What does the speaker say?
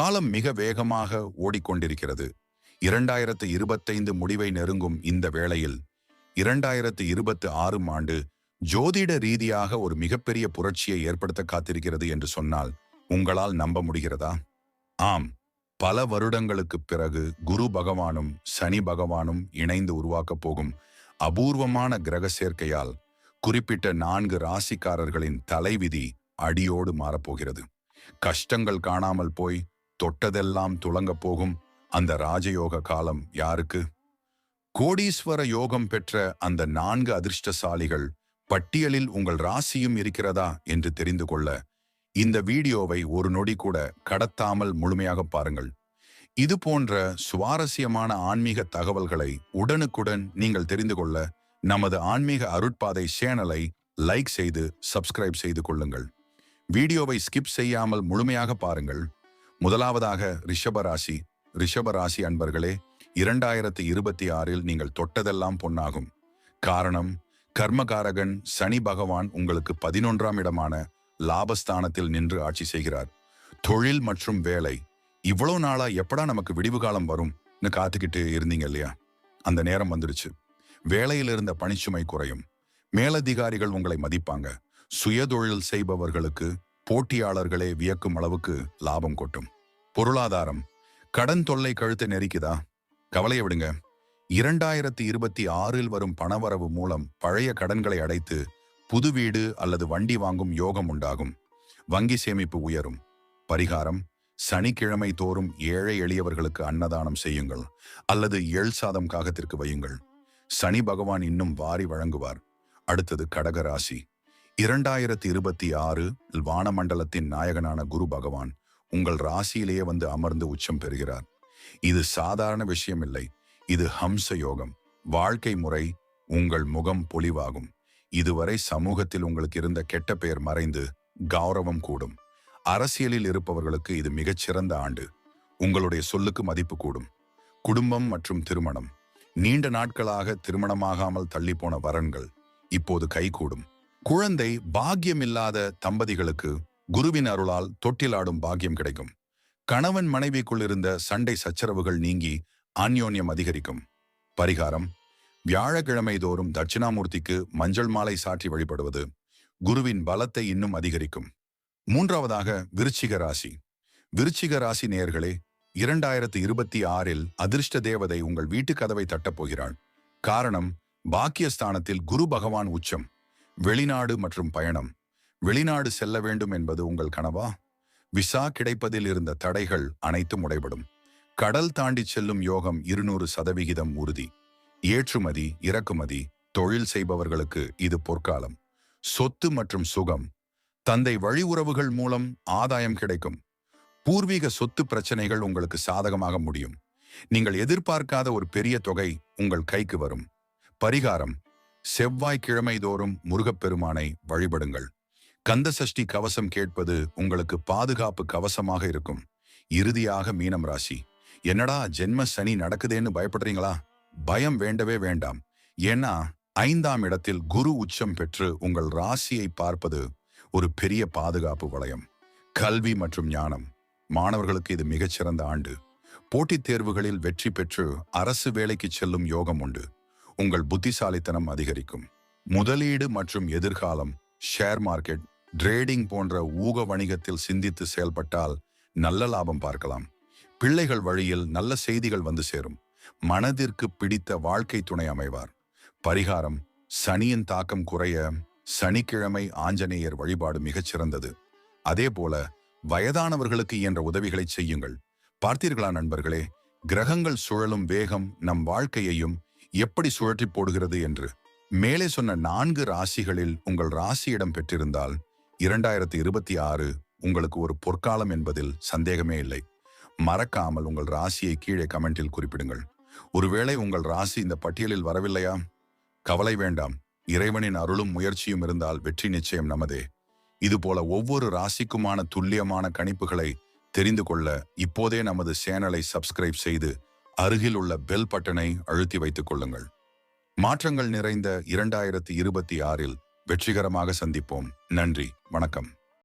காலம் மிக வேகமாக ஓடிக்கொண்டிருக்கிறது. இரண்டாயிரத்து இருபத்தைந்து முடிவை நெருங்கும் இந்த வேளையில் இரண்டாயிரத்து இருபத்து ஆறும் ஆண்டு ஜோதிட ரீதியாக ஒரு மிகப்பெரிய புரட்சியை ஏற்படுத்த காத்திருக்கிறது என்று சொன்னால் உங்களால் நம்ப முடிகிறதா? ஆம். பல வருடங்களுக்குப் பிறகு குரு பகவானும் சனி பகவானும் இணைந்து உருவாக்கப் போகும் அபூர்வமான கிரக சேர்க்கையால் குறிப்பிட்ட நான்கு ராசிக்காரர்களின் தலைவிதி அடியோடு மாறப்போகிறது. கஷ்டங்கள் காணாமல் போய் தொட்டதெல்லாம் துளங்கப் போகும் அந்த ராஜயோக காலம் யாருக்கு? கோடீஸ்வர யோகம் பெற்ற அந்த நான்கு அதிர்ஷ்டசாலிகள் பட்டியலில் உங்கள் ராசியும் இருக்கிறதா என்று தெரிந்து கொள்ள இந்த வீடியோவை ஒரு நொடி கூட கடத்தாமல் முழுமையாக பாருங்கள். இது போன்ற சுவாரஸ்யமான ஆன்மீக தகவல்களை உடனுக்குடன் நீங்கள் தெரிந்து கொள்ள நமது ஆன்மீக அருட்பாதை சேனலை லைக் செய்து சப்ஸ்கிரைப் செய்து கொள்ளுங்கள். வீடியோவை ஸ்கிப் செய்யாமல் முழுமையாக பாருங்கள். முதலாவதாக ரிஷபராசி ரிஷபராசி அன்பர்களே இரண்டாயிரத்தி இருபத்தி ஆறில் நீங்கள் தொட்டதெல்லாம் பொன்னாகும். காரணம் கர்மகாரகன் சனி பகவான் உங்களுக்கு பதினொன்றாம் இடமான லாபஸ்தானத்தில் நின்று ஆட்சி செய்கிறார். தொழில் மற்றும் வேலை இவ்வளவு நாளா எப்படா நமக்கு விடிவு காலம் வரும்னு காத்துக்கிட்டு இருந்தீங்க இல்லையா? அந்த நேரம் வந்துருச்சு. வேலையில் இருந்த பணிச்சுமை குறையும். மேலதிகாரிகள் உங்களை மதிப்பாங்க. சுயதொழில் செய்பவர்களுக்கு போட்டியாளர்களே வியக்கும் அளவுக்கு லாபம் கொட்டும். பொருளாதாரம் கடன் தொல்லை கழுத்தை நெரிக்குதா? கவலையை விடுங்க. இரண்டாயிரத்தி இருபத்தி ஆறில் வரும் பணவரவு மூலம் பழைய கடன்களை அடைத்து புது வீடு அல்லது வண்டி வாங்கும் யோகம் உண்டாகும். வங்கி சேமிப்பு உயரும். பரிகாரம் சனிக்கிழமை தோறும் ஏழை எளியவர்களுக்கு அன்னதானம் செய்யுங்கள். அல்லது எள் சாதம் காகத்திற்கு வையுங்கள். சனி பகவான் இன்னும் வாரி வழங்குவார். அடுத்தது கடகராசி. இரண்டாயிரத்தி இருபத்தி ஆறு வானமண்டலத்தின் நாயகனான குரு பகவான் உங்கள் ராசியிலேயே வந்து அமர்ந்து உச்சம் பெறுகிறார். இது சாதாரண விஷயம் இல்லை இது ஹம்ச யோகம் வாழ்க்கை முறை உங்கள் முகம் பொலிவாகும். இதுவரை சமூகத்தில் உங்களுக்கு இருந்த கெட்ட பெயர் மறைந்து கௌரவம் கூடும். அரசியலில் இருப்பவர்களுக்கு இது மிகச்சிறந்த ஆண்டு. உங்களுடைய சொல்லுக்கு மதிப்பு கூடும். குடும்பம் மற்றும் திருமணம். நீண்ட நாட்களாக திருமணமாகாமல் தள்ளிப்போன வரன்கள் இப்போது கைகூடும். குழந்தை பாக்கியம் இல்லாத தம்பதிகளுக்கு குருவின் அருளால் தொட்டிலாடும் பாக்கியம் கிடைக்கும். கணவன் மனைவிக்குள் இருந்த சண்டை சச்சரவுகள் நீங்கி அந்யோன்யம் அதிகரிக்கும். பரிகாரம். வியாழக்கிழமை தோறும் தட்சிணாமூர்த்திக்கு மஞ்சள் மாலை சாற்றி வழிபடுவது குருவின் பலத்தை இன்னும் அதிகரிக்கும். மூன்றாவதாக விருச்சிக ராசி. விருச்சிக ராசி நேயர்களே இரண்டாயிரத்து இருபத்தி ஆறில் அதிர்ஷ்ட தேவதை உங்கள் வீட்டு கதவை தட்டப் போகிறாள். காரணம் பாக்கியஸ்தானத்தில் குரு பகவான் உச்சம். வெளிநாடு மற்றும் பயணம். வெளிநாடு செல்ல வேண்டும் என்பது உங்கள் கனவா? விசா கிடைப்பதில் இருந்த தடைகள் அனைத்தும் உடைபடும். கடல் தாண்டி செல்லும் யோகம் இருநூறு சதவிகிதம் உறுதி. ஏற்றுமதி இறக்குமதி தொழில் செய்பவர்களுக்கு இது பொற்காலம். சொத்து மற்றும் சுகம். தந்தை வழி உறவுகள் மூலம் ஆதாயம் கிடைக்கும். பூர்வீக சொத்து பிரச்சனைகள் உங்களுக்கு சாதகமாக முடியும். நீங்கள் எதிர்பார்க்காத ஒரு பெரிய தொகை உங்கள் கைக்கு வரும். பரிகாரம். செவ்வாய்க்கிழமை தோறும் முருகப்பெருமானை வழிபடுங்கள். கந்த சஷ்டி கவசம் கேட்பது உங்களுக்கு பாதுகாப்பு கவசமாக இருக்கும். இறுதியாக மீனம் ராசி. என்னடா ஜென்ம சனி நடக்குதேன்னு பயப்படுறீங்களா? பயம் வேண்டவே வேண்டாம். ஏன்னா ஐந்தாம் இடத்தில் குரு உச்சம் பெற்று உங்கள் ராசியை பார்ப்பது ஒரு பெரிய பாதுகாப்பு வளையம். கல்வி மற்றும் ஞானம். மாணவர்களுக்கு இது மிகச்சிறந்த ஆண்டு. போட்டித் தேர்வுகளில் வெற்றி பெற்று அரசு வேலைக்கு செல்லும் யோகம் உண்டு. உங்கள் புத்திசாலித்தனம் அதிகரிக்கும். முதலீடு மற்றும் எதிர்காலம் ஷேர் மார்க்கெட் ட்ரேடிங் போன்ற ஊக வணிகத்தில் சிந்தித்து செயல்பட்டால் நல்ல லாபம் பார்க்கலாம். பிள்ளைகள் வழியில் நல்ல செய்திகள் வந்து சேரும். மனதிற்கு பிடித்த வாழ்க்கை துணை அமைவார். பரிகாரம் சனியின் தாக்கம் குறைய சனிக்கிழமை ஆஞ்சநேயர் வழிபாடு மிகச்சிறந்தது அதே போல வயதானவர்களுக்கு இயன்ற உதவிகளை செய்யுங்கள். பார்த்தீர்களா நண்பர்களே கிரகங்கள் சுழலும் வேகம் நம் வாழ்க்கையையும் எப்படி சுழற்றி போடுகிறது என்று. மேலே சொன்ன நான்கு ராசிகளில் உங்கள் ராசியிடம் பெற்றிருந்தால் இரண்டாயிரத்தி இருபத்தி ஆறு உங்களுக்கு ஒரு பொற்காலம் என்பதில் சந்தேகமே இல்லை. மறக்காமல் உங்கள் ராசியை கீழே கமெண்டில் குறிப்பிடுங்கள். ஒருவேளை உங்கள் ராசி இந்த பட்டியலில் வரவில்லையா? கவலை வேண்டாம். இறைவனின் அருளும் முயற்சியும் இருந்தால் வெற்றி நிச்சயம் நமதே. இதுபோல ஒவ்வொரு ராசிக்குமான துல்லியமான கணிப்புகளை தெரிந்து கொள்ள இப்போதே நமது சேனலை சப்ஸ்கிரைப் செய்து அருகில் உள்ள பெல் பட்டனை அழுத்தி வைத்துக் கொள்ளுங்கள். மாற்றங்கள் நிறைந்த இரண்டாயிரத்தி இருபத்தி ஆறில் வெற்றிகரமாக சந்திப்போம். நன்றி. வணக்கம்.